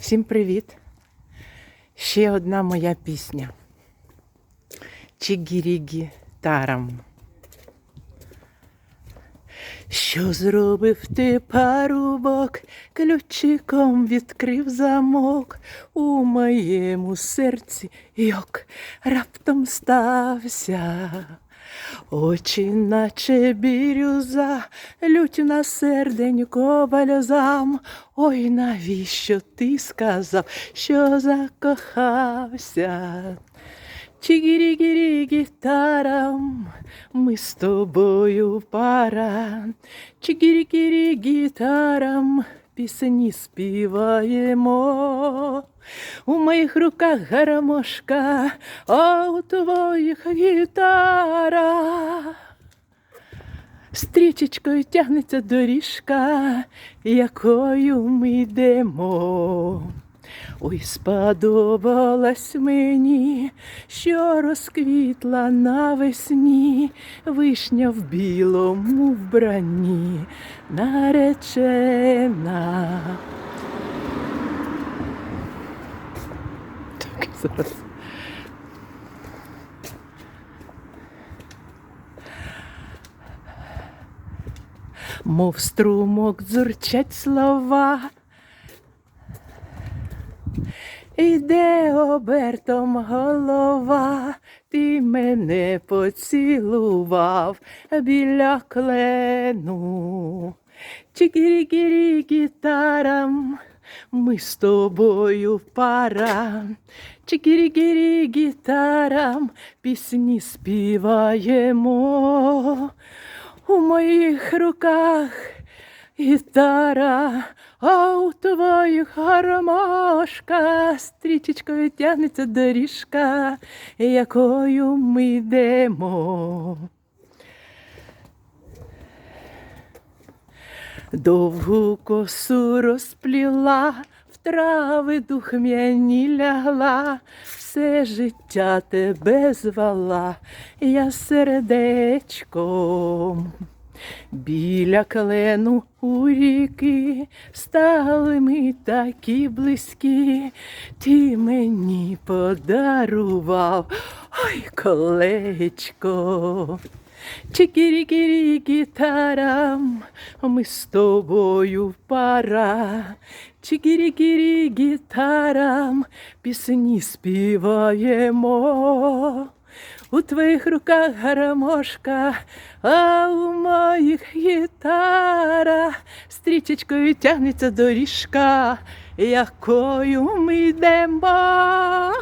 Всім привіт! Ще одна моя пісня. Чигірігі тарам. Що зробив ти парубок, ключиком відкрив замок у моєму серці, йок раптом стався. Очі, наче бірюза, лють на серденько бальзам. Ой, навіщо ти сказав, що закохався? Чигірі-гірі гітарам, ми з тобою пара. Чигірі-гірі гітарам, пісні співаємо. У моїх руках гармошка, а у твоїх гітара. Стрічечкою тягнеться доріжка, якою ми йдемо. Ой, сподобалась мені, що розквітла навесні, вишня в білому вбранні, наречена. Так, зараз. Мов струмок дзурчать слова, Іде обертом голова, ти мене поцілував біля клену. Чикірі-кірі гітарам, ми з тобою пара. Чикірі-кірі гітарам, пісні співаємо. У моїх руках гітара, а у твоїх гармошка стрічечкою тягнеться доріжка, якою ми йдемо. Довгу косу розпліла, в трави духмяні лягла, все життя тебе звала, я сердечком. Біля клену у ріки стали ми такі близькі, ти мені подарував, ой, колечко. Чикірі-кірі гітарам, ми з тобою пара. Чикірі-кірі гітарам, пісні співаємо. У твоїх руках гармошка, а у моїх гітара стрічечкою тягнеться доріжка, якою ми йдемо.